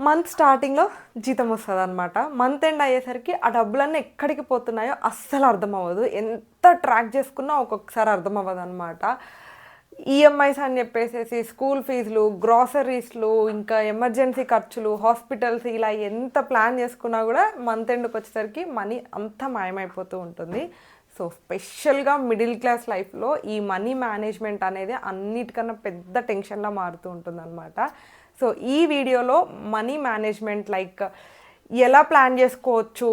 Month స్టార్టింగ్లో జీతం వస్తుంది అనమాట మంత్ ఎండ్ అయ్యేసరికి ఆ డబ్బులన్నీ ఎక్కడికి పోతున్నాయో అస్సలు అర్థం అవ్వదు ఎంత ట్రాక్ చేసుకున్నా ఒక్కొక్కసారి అర్థం అవ్వదు అనమాట ఈఎంఐస్ అని చెప్పేసేసి స్కూల్ ఫీజులు గ్రాసరీస్లు ఇంకా ఎమర్జెన్సీ ఖర్చులు హాస్పిటల్స్ ఇలా ఎంత ప్లాన్ చేసుకున్నా కూడా మంత్ ఎండ్కి వచ్చేసరికి మనీ అంతా మాయమైపోతూ ఉంటుంది. సో స్పెషల్గా మిడిల్ క్లాస్ లైఫ్లో ఈ మనీ మేనేజ్మెంట్ అనేది అన్నిటికన్నా పెద్ద టెన్షన్లా మారుతూ ఉంటుందన్నమాట. సో ఈ వీడియోలో మనీ మేనేజ్మెంట్ లైక్ ఎలా ప్లాన్ చేసుకోవచ్చు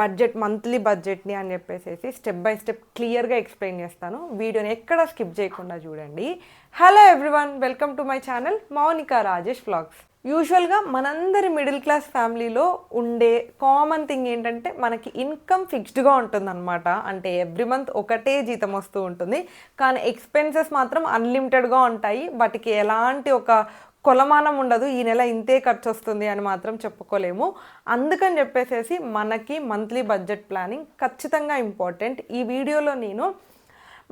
బడ్జెట్ మంత్లీ బడ్జెట్ని అని చెప్పేసి స్టెప్ బై స్టెప్ క్లియర్గా ఎక్స్ప్లెయిన్ చేస్తాను. వీడియోని ఎక్కడ స్కిప్ చేయకుండా చూడండి. Hello everyone welcome to my channel Mounika Rajesh vlogs యూజువల్గా మనందరి మిడిల్ క్లాస్ ఫ్యామిలీలో ఉండే కామన్ థింగ్ ఏంటంటే మనకి ఇన్కమ్ ఫిక్స్డ్గా ఉంటుందన్నమాట. అంటే ఎవ్రీ మంత్ ఒకటే జీతం వస్తూ ఉంటుంది. కానీ ఎక్స్పెన్సెస్ మాత్రం అన్లిమిటెడ్గా ఉంటాయి. వాటికి ఎలాంటి ఒక కొలమానం ఉండదు ఈ నెల ఇంతే ఖర్చు వస్తుంది అని మాత్రం చెప్పుకోలేము. అందుకని చెప్పేసేసి మనకి మంత్లీ బడ్జెట్ ప్లానింగ్ ఖచ్చితంగా ఇంపార్టెంట్. ఈ వీడియోలో నేను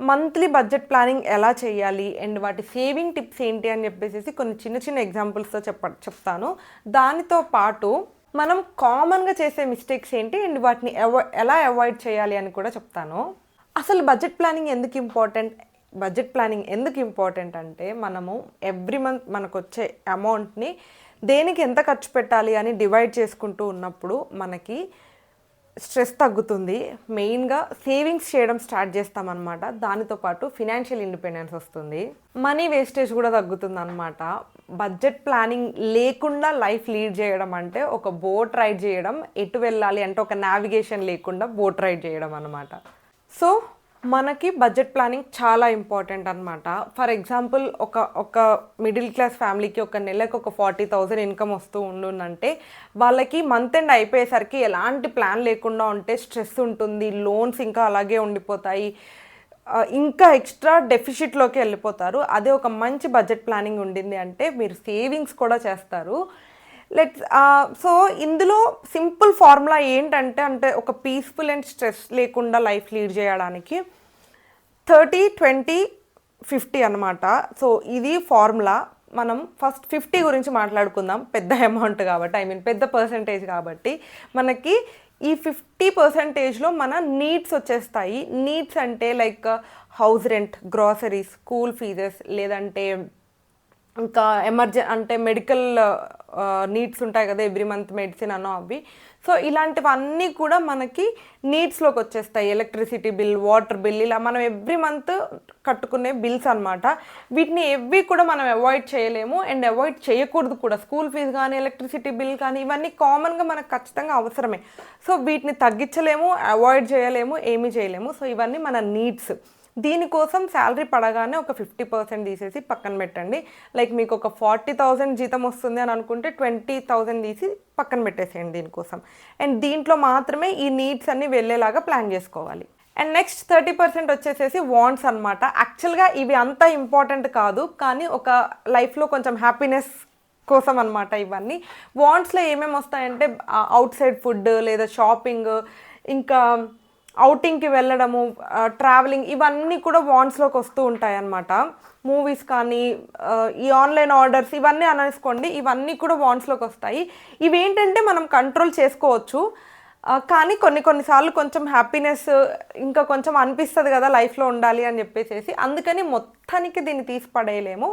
మంత్లీ బడ్జెట్ ప్లానింగ్ ఎలా చేయాలి అండ్ వాటి సేవింగ్ టిప్స్ ఏంటి అని చెప్పేసి కొన్ని చిన్న చిన్న ఎగ్జాంపుల్స్తో చెప్ప చెప్తాను. దానితో పాటు మనం కామన్గా చేసే మిస్టేక్స్ ఏంటి అండ్ వాటిని అవాయిడ్ ఎలా అవాయిడ్ చేయాలి అని కూడా చెప్తాను. అసలు బడ్జెట్ ప్లానింగ్ ఎందుకు ఇంపార్టెంట్? బడ్జెట్ ప్లానింగ్ ఎందుకు ఇంపార్టెంట్ అంటే మనము ఎవ్రీ మంత్ మనకు వచ్చే అమౌంట్ని దేనికి ఎంత ఖర్చు పెట్టాలి అని డివైడ్ చేసుకుంటూ ఉన్నప్పుడు మనకి స్ట్రెస్ తగ్గుతుంది. మెయిన్గా సేవింగ్స్ చేయడం స్టార్ట్ చేస్తామన్నమాట. దానితో పాటు ఫినాన్షియల్ ఇండిపెండెన్స్ వస్తుంది. మనీ వేస్టేజ్ కూడా తగ్గుతుంది అనమాట బడ్జెట్ ప్లానింగ్ లేకుండా లైఫ్ లీడ్ చేయడం అంటే ఒక బోట్ రైడ్ చేయడం ఎటు వెళ్ళాలి అంటే ఒక నావిగేషన్ లేకుండా బోట్ రైడ్ చేయడం అనమాట సో మనకి బడ్జెట్ ప్లానింగ్ చాలా ఇంపార్టెంట్ అనమాట ఫర్ ఎగ్జాంపుల్ ఒక ఒక మిడిల్ క్లాస్ ఫ్యామిలీకి ఒక నెలకు ఒక ఫార్టీ థౌజండ్ ఇన్కమ్ వస్తూ ఉండుందంటే వాళ్ళకి మంత్ ఎండ్ అయిపోయేసరికి ఎలాంటి ప్లాన్ లేకుండా ఉంటే స్ట్రెస్ ఉంటుంది లోన్స్ ఇంకా అలాగే ఉండిపోతాయి. ఇంకా ఎక్స్ట్రా డెఫిషిట్లోకి వెళ్ళిపోతారు. అదే ఒక మంచి బడ్జెట్ ప్లానింగ్ ఉండింది అంటే మీరు సేవింగ్స్ కూడా చేస్తారు. లెట్ సో uh, ఇందులో సింపుల్ ఫార్ములా ఏంటంటే అంటే ఒక పీస్ఫుల్ అండ్ స్ట్రెస్ లేకుండా లైఫ్ లీడ్ చేయడానికి థర్టీ ట్వంటీ ఫిఫ్టీ అనమాట సో ఇది ఫార్ములా. మనం ఫస్ట్ ఫిఫ్టీ గురించి మాట్లాడుకుందాం. పెద్ద అమౌంట్ కాబట్టి ఐ మీన్ పెద్ద పర్సంటేజ్ కాబట్టి. మనకి ఈ ఫిఫ్టీ పర్సంటేజ్లో మన నీడ్స్ వచ్చేస్తాయి. నీడ్స్ అంటే like house rent groceries school fees లేదంటే ఇంకా ఎమర్జెన్ అంటే మెడికల్ నీడ్స్ ఉంటాయి కదా ఎవ్రీ మంత్ మెడిసిన్ అనో అవి సో ఇలాంటివన్నీ కూడా మనకి నీడ్స్లోకి వచ్చేస్తాయి. ఎలక్ట్రిసిటీ బిల్ వాటర్ బిల్ ఇలా మనం ఎవ్రీ మంత్ కట్టుకునే బిల్స్ అన్నమాట. వీటిని ఎవ్వి కూడా మనం అవాయిడ్ చేయలేము. అండ్ అవాయిడ్ చేయకూడదు కూడా. స్కూల్ ఫీజు కానీ ఎలక్ట్రిసిటీ బిల్ కానీ ఇవన్నీ కామన్గా మనకు ఖచ్చితంగా అవసరమే. సో వీటిని తగ్గించలేము అవాయిడ్ చేయలేము ఏమీ చేయలేము. సో ఇవన్నీ మన నీడ్స్. దీనికోసం శాలరీ పడగానే ఒక ఫిఫ్టీ పర్సెంట్ తీసేసి పక్కన పెట్టండి. లైక్ మీకు ఒక ఫార్టీ థౌజండ్ జీతం వస్తుంది అని అనుకుంటే ట్వంటీ థౌజండ్ తీసి పక్కన పెట్టేసేయండి దీనికోసం అండ్ దీంట్లో మాత్రమే ఈ నీడ్స్ అన్ని వెళ్ళేలాగా ప్లాన్ చేసుకోవాలి. అండ్ నెక్స్ట్ థర్టీ పర్సెంట్ వచ్చేసేసి వాంట్స్ అనమాట యాక్చువల్గా ఇవి అంత ఇంపార్టెంట్ కాదు కానీ ఒక లైఫ్లో కొంచెం హ్యాపీనెస్ కోసం అనమాట ఇవన్నీ. వాంట్స్లో ఏమేమి వస్తాయంటే అవుట్ సైడ్ ఫుడ్ లేదా షాపింగ్ ఇంకా అవుటింగ్కి వెళ్ళడము ట్రావెలింగ్ ఇవన్నీ కూడా వాంట్స్లోకి వస్తూ ఉంటాయి అన్నమాట మూవీస్ కానీ ఈ ఆన్లైన్ ఆర్డర్స్ ఇవన్నీ అనేసుకోండి ఇవన్నీ కూడా వాంట్స్లోకి వస్తాయి. ఇవేంటంటే మనం కంట్రోల్ చేసుకోవచ్చు. కానీ కొన్ని కొన్నిసార్లు కొంచెం హ్యాపీనెస్ ఇంకా కొంచెం అనిపిస్తుంది కదా లైఫ్లో ఉండాలి అని చెప్పేసి అందుకని మొత్తానికి దీన్ని తీసి పడేయలేము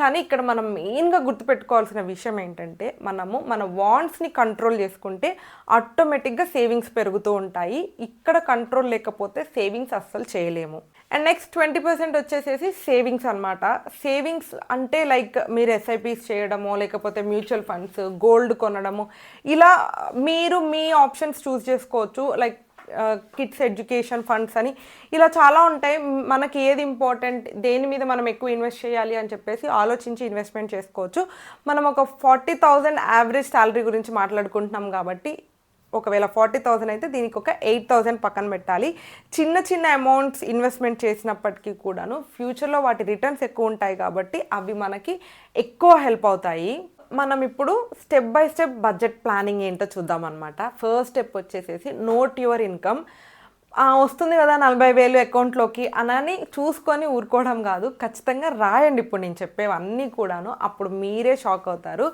కానీ ఇక్కడ మనం మెయిన్గా గుర్తుపెట్టుకోవాల్సిన విషయం ఏంటంటే మనము మన వాంట్స్ని కంట్రోల్ చేసుకుంటే ఆటోమేటిక్గా సేవింగ్స్ పెరుగుతూ ఉంటాయి. ఇక్కడ కంట్రోల్ లేకపోతే సేవింగ్స్ అస్సలు చేయలేము. అండ్ నెక్స్ట్ ట్వంటీ పర్సెంట్ వచ్చేసేసి సేవింగ్స్ అనమాట సేవింగ్స్ అంటే లైక్ మీరు ఎస్ఐపీస్ చేయడము లేకపోతే మ్యూచువల్ ఫండ్స్ గోల్డ్ కొనడము ఇలా మీరు మీ ఆప్షన్స్ చూస్ చేసుకోవచ్చు. లైక్ కిడ్స్ ఎడ్యుకేషన్ ఫండ్స్ అని. ఇలా చాలా ఉంటాయి. మనకి ఏది ఇంపార్టెంట్ దేని మీద మనం ఎక్కువ ఇన్వెస్ట్ చేయాలి అని చెప్పేసి ఆలోచించి ఇన్వెస్ట్మెంట్ చేసుకోవచ్చు. మనం ఒక ఫార్టీ థౌజండ్ యావరేజ్ శాలరీ గురించి మాట్లాడుకుంటున్నాం కాబట్టి ఒకవేళ ఫార్టీ థౌజండ్ అయితే దీనికి ఒక ఎయిట్ థౌజండ్ పక్కన పెట్టాలి. చిన్న చిన్న అమౌంట్స్ ఇన్వెస్ట్మెంట్ చేసినప్పటికీ కూడాను ఫ్యూచర్లో వాటి రిటర్న్స్ ఎక్కువ ఉంటాయి కాబట్టి అవి మనకి ఎక్కువ హెల్ప్ అవుతాయి. మనం ఇప్పుడు step by step budget planning ఏంటో చూద్దాం అనమాట ఫస్ట్ స్టెప్ వచ్చేసేసి నోట్ యువర్ ఇన్కమ్. వస్తుంది కదా నలభై వేలు అకౌంట్లోకి అనని చూసుకొని ఊరుకోవడం కాదు. ఖచ్చితంగా రాయండి ఇప్పుడు నేను చెప్పేవన్నీ కూడాను. అప్పుడు మీరే షాక్ అవుతారు.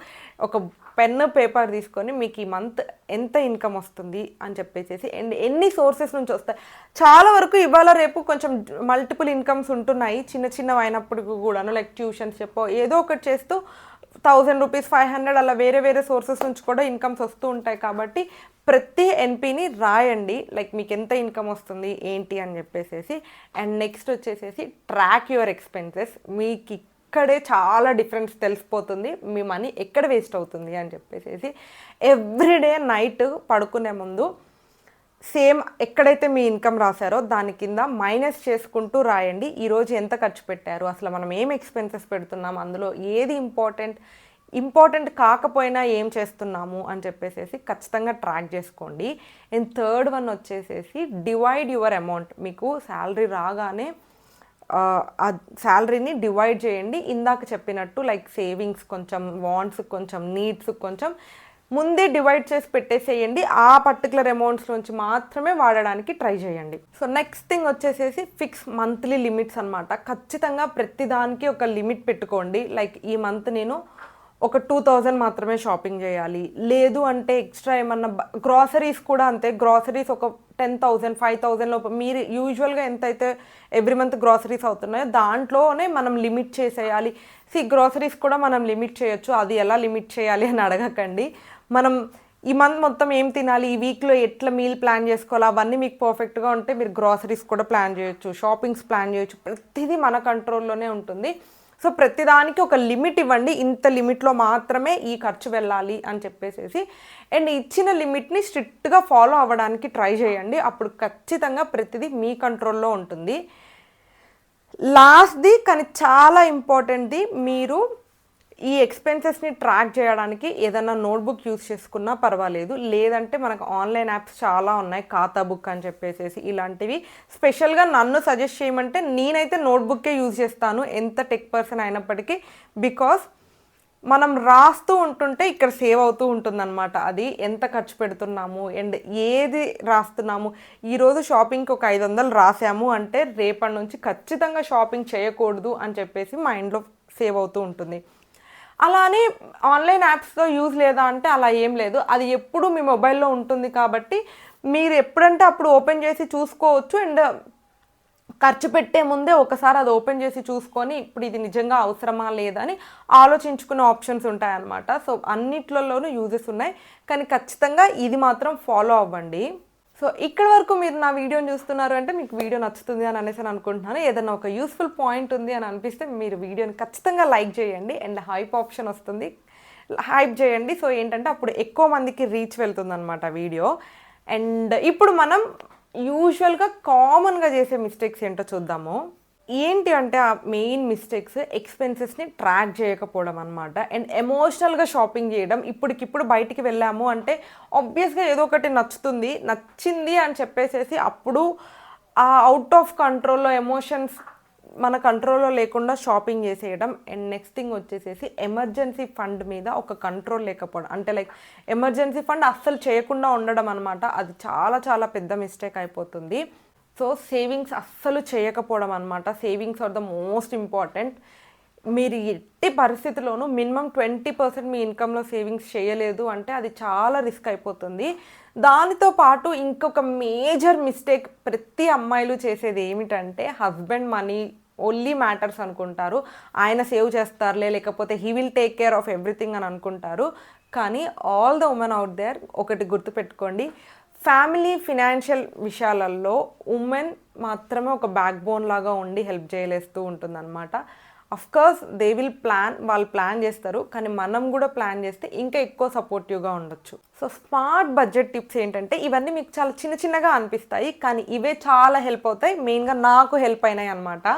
ఒక పెన్ పేపర్ తీసుకొని మీకు ఈ మంత్ ఎంత ఇన్కమ్ వస్తుంది అని చెప్పేసి అండ్ ఎన్ని సోర్సెస్ నుంచి వస్తాయి. చాలా వరకు ఇవాళ రేపు కొంచెం మల్టిపుల్ ఇన్కమ్స్ ఉంటున్నాయి. చిన్న చిన్నవి అయినప్పుడు కూడాను లైక్ ట్యూషన్స్ చెప్పో ఏదో ఒకటి చేస్తూ థౌజండ్ రూపీస్ ఫైవ్ హండ్రెడ్ అలా వేరే వేరే సోర్సెస్ నుంచి కూడా ఇన్కమ్స్ వస్తూ ఉంటాయి కాబట్టి ప్రతి ఎన్పిని రాయండి. లైక్ మీకు ఎంత ఇన్కమ్ వస్తుంది ఏంటి అని చెప్పేసేసి అండ్ నెక్స్ట్ వచ్చేసేసి ట్రాక్ యువర్ ఎక్స్పెన్సెస్. మీకు ఇక్కడే చాలా డిఫరెన్స్ తెలిసిపోతుంది. మీ మనీ ఎక్కడ వేస్ట్ అవుతుంది అని చెప్పేసి ఎవ్రీడే నైట్ పడుకునే ముందు సేమ్ ఎక్కడైతే మీ ఇన్కమ్ రాశారో దాని కింద మైనస్ చేసుకుంటూ రాయండి. ఈరోజు ఎంత ఖర్చు పెట్టారు? అసలు మనం ఏం ఎక్స్పెన్సెస్ పెడుతున్నాం? అందులో ఏది ఇంపార్టెంట్? ఇంపార్టెంట్ కాకపోయినా ఏం చేస్తున్నాము అని చెప్పేసి ఖచ్చితంగా ట్రాక్ చేసుకోండి. అండ్ థర్డ్ వన్ వచ్చేసేసి డివైడ్ యువర్ అమౌంట్. మీకు శాలరీ రాగానే ఆ శాలరీని డివైడ్ చేయండి. ఇందాక చెప్పినట్టు లైక్ సేవింగ్స్ కొంచెం వాంట్స్ కొంచెం నీడ్స్ కొంచెం ముందే డివైడ్ చేసి పెట్టేసేయండి. ఆ పర్టికులర్ అమౌంట్స్ నుంచి మాత్రమే వాడడానికి ట్రై చేయండి. సో నెక్స్ట్ థింగ్ వచ్చేసేసి ఫిక్స్ మంత్లీ లిమిట్స్ అనమాట ఖచ్చితంగా ప్రతిదానికి ఒక లిమిట్ పెట్టుకోండి. లైక్ ఈ మంత్ నేను ఒక టూ థౌజండ్ మాత్రమే షాపింగ్ చేయాలి. లేదు అంటే ఎక్స్ట్రా ఏమన్నా గ్రాసరీస్ కూడా అంతే. గ్రాసరీస్ ఒక టెన్ థౌజండ్ ఫైవ్ థౌజండ్ లోపు మీరు యూజువల్గా ఎంతైతే ఎవ్రీ మంత్ గ్రాసరీస్ అవుతున్నాయో దాంట్లోనే మనం లిమిట్ చేసేయాలి. సి గ్రాసరీస్ కూడా మనం లిమిట్ చేయొచ్చు. అది ఎలా లిమిట్ చేయాలి అని అడగకండి. మనం ఈ మంత్ మొత్తం ఏం తినాలి? ఈ వీక్లో ఎట్లా మీల్ ప్లాన్ చేసుకోవాలి? అవన్నీ మీకు పర్ఫెక్ట్గా ఉంటే మీరు గ్రాసరీస్ కూడా ప్లాన్ చేయొచ్చు. షాపింగ్స్ ప్లాన్ చేయొచ్చు. ప్రతిదీ మన కంట్రోల్లోనే ఉంటుంది. సో ప్రతిదానికి ఒక లిమిట్ ఇవ్వండి. ఇంత లిమిట్లో మాత్రమే ఈ ఖర్చు వెళ్ళాలి అని చెప్పేసేసి. అండ్ ఇచ్చిన లిమిట్ని స్ట్రిక్ట్గా ఫాలో అవ్వడానికి ట్రై చేయండి. అప్పుడు ఖచ్చితంగా ప్రతిదీ మీ కంట్రోల్లో ఉంటుంది. లాస్ట్ది కానీ చాలా ఇంపార్టెంట్ది మీరు ఈ ఎక్స్పెన్సెస్ని ట్రాక్ చేయడానికి ఏదైనా నోట్బుక్ యూస్ చేసుకున్నా పర్వాలేదు. లేదంటే మనకు ఆన్లైన్ యాప్స్ చాలా ఉన్నాయి ఖాతా బుక్ అని చెప్పేసి ఇలాంటివి. స్పెషల్గా నన్ను సజెస్ట్ చేయమంటే నేనైతే నోట్బుక్కే యూజ్ చేస్తాను ఎంత టెక్ పర్సన్ అయినప్పటికీ. బికాస్ మనం రాస్తూ ఉంటుంటే ఇక్కడ సేవ్ అవుతూ ఉంటుందన్నమాట. అది ఎంత ఖర్చు పెడుతున్నాము అండ్ ఏది రాస్తున్నాము. ఈరోజు షాపింగ్కి ఒక ఐదు వందలు రాసాము అంటే రేపటి నుంచి ఖచ్చితంగా షాపింగ్ చేయకూడదు అని చెప్పేసి మైండ్లో సేవ్ అవుతూ ఉంటుంది. అలానే ఆన్లైన్ యాప్స్తో యూజ్ లేదా అంటే అలా ఏం లేదు. అది ఎప్పుడు మీ మొబైల్లో ఉంటుంది కాబట్టి మీరు ఎప్పుడంటే అప్పుడు ఓపెన్ చేసి చూసుకోవచ్చు. అండ్ ఖర్చు పెట్టే ముందే ఒకసారి అది ఓపెన్ చేసి చూసుకొని ఇప్పుడు ఇది నిజంగా అవసరమా లేదా అని ఆలోచించుకునే ఆప్షన్స్ ఉంటాయన్నమాట. సో అన్నిట్లలోనూ యూజెస్ ఉన్నాయి. కానీ ఖచ్చితంగా ఇది మాత్రం ఫాలో అవ్వండి. సో ఇక్కడ వరకు మీరు నా వీడియోని చూస్తున్నారు అంటే మీకు వీడియో నచ్చుతుంది అని అనేసి అనుకుంటున్నాను. ఏదైనా ఒక యూస్ఫుల్ పాయింట్ ఉంది అని అనిపిస్తే మీరు వీడియోని ఖచ్చితంగా లైక్ చేయండి. అండ్ హైప్ ఆప్షన్ వస్తుంది. హైప్ చేయండి. సో ఏంటంటే అప్పుడు ఎక్కువ మందికి రీచ్ వెళ్తుందనమాట వీడియో. అండ్ ఇప్పుడు మనం యూజువల్గా కామన్గా చేసే మిస్టేక్స్ ఏంటో చూద్దాము. ఏంటి అంటే ఆ మెయిన్ మిస్టేక్స్ ఎక్స్పెన్సెస్ని ట్రాక్ చేయకపోవడం అనమాట అండ్ ఎమోషనల్గా షాపింగ్ చేయడం ఇప్పటికిప్పుడు బయటికి వెళ్ళాము అంటే ఆబ్వియస్గా ఏదో ఒకటి నచ్చుతుంది నచ్చింది అని చెప్పేసేసి అప్పుడు ఆ అవుట్ ఆఫ్ కంట్రోల్లో ఎమోషన్స్ మన కంట్రోల్లో లేకుండా షాపింగ్ చేసేయడం. అండ్ నెక్స్ట్ థింగ్ వచ్చేసేసి ఎమర్జెన్సీ ఫండ్ మీద ఒక కంట్రోల్ లేకపోవడం. అంటే లైక్ ఎమర్జెన్సీ ఫండ్ అస్సలు చేయకుండా ఉండడం అనమాట అది చాలా చాలా పెద్ద మిస్టేక్ అయిపోతుంది. సో సేవింగ్స్ అస్సలు చేయకపోవడం అనమాట savings are the most important. మీరు ఎట్టి పరిస్థితిలోనూ మినిమం ట్వంటీ పర్సెంట్ మీ ఇన్కంలో సేవింగ్స్ చేయలేదు అంటే అది చాలా రిస్క్ అయిపోతుంది. దానితో పాటు ఇంకొక మేజర్ మిస్టేక్ ప్రతి అమ్మాయిలు చేసేది ఏమిటంటే హస్బెండ్ మనీ ఓన్లీ మ్యాటర్స్ అనుకుంటారు. ఆయన సేవ్ చేస్తారులే లేకపోతే he will take care of everything అని అనుకుంటారు. కానీ all the women out there ఒకటి గుర్తుపెట్టుకోండి. ఫ్యామిలీ ఫినాన్షియల్ విషయాలలో ఉమెన్ మాత్రమే ఒక బ్యాక్ బోన్ లాగా ఉండి హెల్ప్ చేయలేస్తూ ఉంటుందన్నమాట. కోర్స్ దే విల్ ప్లాన్ వాళ్ళు ప్లాన్ చేస్తారు కానీ మనం కూడా ప్లాన్ చేస్తే ఇంకా ఎక్కువ సపోర్టివ్గా ఉండొచ్చు. సో స్మార్ట్ బడ్జెట్ టిప్స్ ఏంటంటే ఇవన్నీ మీకు చాలా చిన్న చిన్నగా అనిపిస్తాయి కానీ ఇవే చాలా హెల్ప్ అవుతాయి. మెయిన్గా నాకు హెల్ప్ అయినాయి అనమాట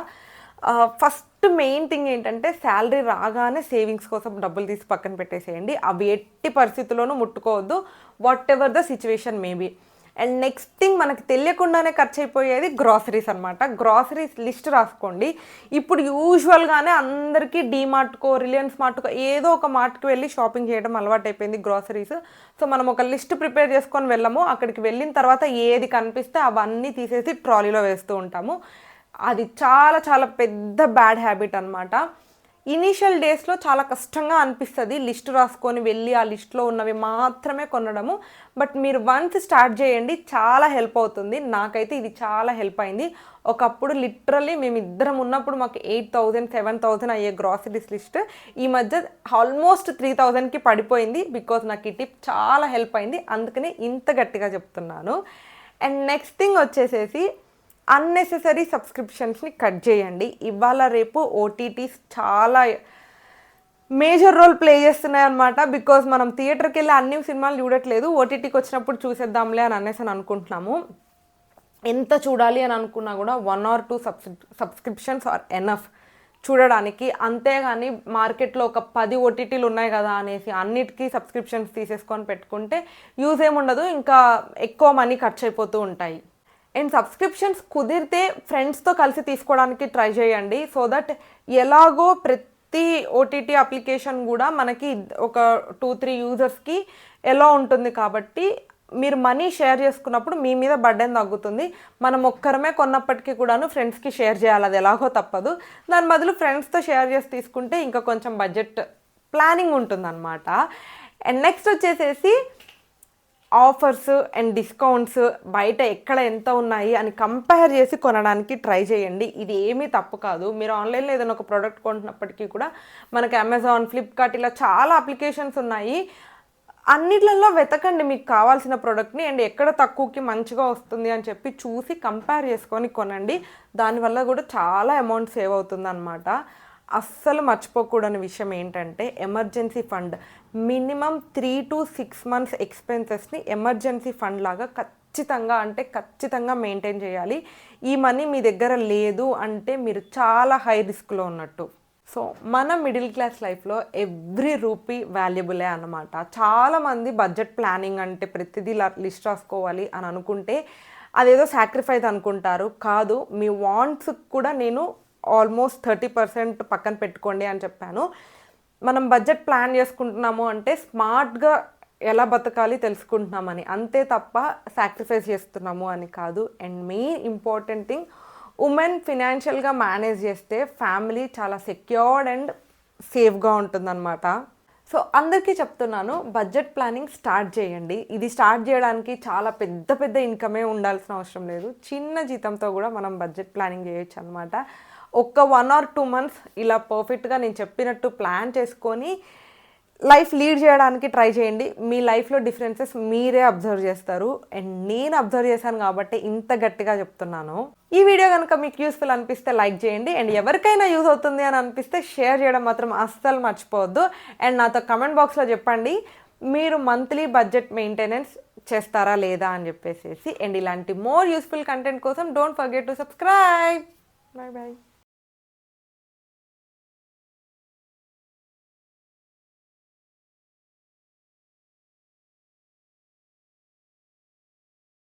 ఫస్ట్ మెయిన్ థింగ్ ఏంటంటే శాలరీ రాగానే సేవింగ్స్ కోసం డబ్బులు తీసి పక్కన పెట్టేసేయండి. అవి ఎట్టి పరిస్థితుల్లోనూ ముట్టుకోవద్దు. Whatever the situation maybe and next thing మనకు తెలియకుండానే ఖర్చు అయిపోయేది గ్రాసరీస్ అనమాట గ్రాసరీస్ లిస్ట్ రాసుకోండి. ఇప్పుడు యూజువల్గానే అందరికీ డీమార్ట్కో రిలయన్స్ మార్ట్కో ఏదో ఒక మార్ట్కి వెళ్ళి షాపింగ్ చేయడం అలవాటు అయిపోయింది గ్రాసరీస్ సో మనం ఒక లిస్ట్ ప్రిపేర్ చేసుకొని వెళ్ళము. అక్కడికి వెళ్ళిన తర్వాత ఏది కనిపిస్తే అవన్నీ తీసేసి ట్రాలీలో వేస్తూ ఉంటాము. అది చాలా చాలా పెద్ద బ్యాడ్ హ్యాబిట్ అనమాట ఇనీషియల్ డేస్లో చాలా కష్టంగా అనిపిస్తుంది. లిస్ట్ రాసుకొని వెళ్ళి ఆ లిస్ట్లో ఉన్నవి మాత్రమే కొనడము. బట్ మీరు వన్స్ స్టార్ట్ చేయండి చాలా హెల్ప్ అవుతుంది. నాకైతే ఇది చాలా హెల్ప్ అయింది. ఒకప్పుడు లిటరల్లీ మేము ఇద్దరం ఉన్నప్పుడు మాకు ఎయిట్ థౌజండ్ సెవెన్ థౌజండ్ అయ్యే గ్రాసరీస్ లిస్ట్. ఈ మధ్య ఆల్మోస్ట్ త్రీ థౌజండ్కి పడిపోయింది బికాజ్ నాకు ఈ టిప్ చాలా హెల్ప్ అయింది. అందుకనే ఇంత గట్టిగా చెప్తున్నాను. అండ్ నెక్స్ట్ థింగ్ వచ్చేసేసి అన్నెసెసరీ సబ్స్క్రిప్షన్స్ని కట్ చేయండి. ఇవాళ రేపు ఓటీటీస్ చాలా మేజర్ రోల్ ప్లే చేస్తున్నాయి అనమాట బికాజ్ మనం థియేటర్కి వెళ్ళి అన్ని సినిమాలు చూడట్లేదు. ఓటీటీకి వచ్చినప్పుడు చూసేద్దాంలే అని అనేసి అని అనుకుంటున్నాము. ఎంత చూడాలి అని అనుకున్నా కూడా వన్ ఆర్ టూ సబ్స్క్రి సబ్స్క్రిప్షన్స్ ఆర్ ఎనఫ్ చూడడానికి అంతేగాని మార్కెట్లో ఒక పది ఓటీటీలు ఉన్నాయి కదా అనేసి అన్నిటికీ సబ్స్క్రిప్షన్స్ తీసేసుకొని పెట్టుకుంటే యూజ్ ఏముండదు. ఇంకా ఎక్కువ మనీ ఖర్చు అయిపోతూ ఉంటాయి. అండ్ సబ్స్క్రిప్షన్స్ కుదిరితే ఫ్రెండ్స్తో కలిసి తీసుకోవడానికి ట్రై చేయండి. సో దట్ ఎలాగో ప్రతి ఓటీటీ అప్లికేషన్ కూడా మనకి ఒక టూ త్రీ యూజర్స్కి ఎలా ఉంటుంది కాబట్టి మీరు మనీ షేర్ చేసుకున్నప్పుడు మీ మీద బర్డెన్ తగ్గుతుంది. మనం ఒక్కరమే కొన్నప్పటికీ కూడాను ఫ్రెండ్స్కి షేర్ చేయాలి. అది ఎలాగో తప్పదు. దాని బదులు ఫ్రెండ్స్తో షేర్ చేసి తీసుకుంటే ఇంకా కొంచెం బడ్జెట్ ప్లానింగ్ ఉంటుందన్నమాట. అండ్ నెక్స్ట్ వచ్చేసేసి ఆఫర్స్ అండ్ డిస్కౌంట్స్ బయట ఎక్కడ ఎంత ఉన్నాయి అని కంపేర్ చేసి కొనడానికి ట్రై చేయండి. ఇది ఏమీ తప్పు కాదు. మీరు ఆన్లైన్లో ఏదైనా ఒక ప్రోడక్ట్ కొంటున్నప్పటికీ కూడా మనకి అమెజాన్ ఫ్లిప్కార్ట్ ఇలా చాలా అప్లికేషన్స్ ఉన్నాయి. అన్నిట్లలో వెతకండి మీకు కావాల్సిన ప్రోడక్ట్ని అండ్ ఎక్కడ తక్కువకి మంచిగా వస్తుంది అని చెప్పి చూసి కంపేర్ చేసుకొని కొనండి. దానివల్ల కూడా చాలా అమౌంట్ సేవ్ అవుతుంది అనమాట అస్సలు మర్చిపోకూడని విషయం ఏంటంటే emergency fund. Minimum three to six months ఎక్స్పెన్సెస్ని emergency fund లాగా ఖచ్చితంగా అంటే ఖచ్చితంగా మెయింటైన్ చేయాలి. ఈ మనీ మీ దగ్గర లేదు అంటే మీరు చాలా హై రిస్క్లో ఉన్నట్టు. సో మన మిడిల్ క్లాస్ లైఫ్లో ఎవ్రీ రూపీ వాల్యుబులే అన్నమాట. చాలామంది బడ్జెట్ ప్లానింగ్ అంటే ప్రతిదీ లిస్ట్ రాసుకోవాలి అని అనుకుంటే అదేదో సాక్రిఫైస్ అనుకుంటారు. కాదు మీ వాంట్స్ కూడా నేను ఆల్మోస్ట్ థర్టీ పర్సెంట్ పక్కన పెట్టుకోండి అని చెప్పాను. మనం బడ్జెట్ ప్లాన్ చేసుకుంటున్నాము అంటే స్మార్ట్గా ఎలా బతకాలి తెలుసుకుంటున్నామని. అంతే తప్ప సాక్రిఫైస్ చేస్తున్నాము అని కాదు. And main important thing women ఫినాన్షియల్గా manage చేస్తే ఫ్యామిలీ చాలా సెక్యూర్డ్ అండ్ సేఫ్గా ఉంటుందన్నమాట. సో అందరికీ చెప్తున్నాను బడ్జెట్ ప్లానింగ్ స్టార్ట్ చేయండి. ఇది స్టార్ట్ చేయడానికి చాలా పెద్ద పెద్ద ఇన్కమే ఉండాల్సిన అవసరం లేదు. చిన్న జీతంతో కూడా మనం బడ్జెట్ ప్లానింగ్ చేయొచ్చు అనమాట ఒక్క వన్ ఆర్ టూ మంత్స్ ఇలా పర్ఫెక్ట్గా నేను చెప్పినట్టు ప్లాన్ చేసుకొని లైఫ్ లీడ్ చేయడానికి ట్రై చేయండి. మీ లైఫ్లో డిఫరెన్సెస్ మీరే అబ్జర్వ్ చేస్తారు. అండ్ నేను అబ్జర్వ్ చేశాను కాబట్టి ఇంత గట్టిగా చెప్తున్నాను. ఈ వీడియో కనుక మీకు యూస్ఫుల్ అనిపిస్తే లైక్ చేయండి. అండ్ ఎవరికైనా యూజ్ అవుతుంది అని అనిపిస్తే షేర్ చేయడం మాత్రం అస్సలు మర్చిపోవద్దు. అండ్ నాతో కమెంట్ బాక్స్లో చెప్పండి. మీరు మంత్లీ బడ్జెట్ మెయింటెనెన్స్ చేస్తారా లేదా అని చెప్పేసి అండ్ ఇలాంటి మోర్ యూస్ఫుల్ కంటెంట్ కోసం don't forget to subscribe bye bye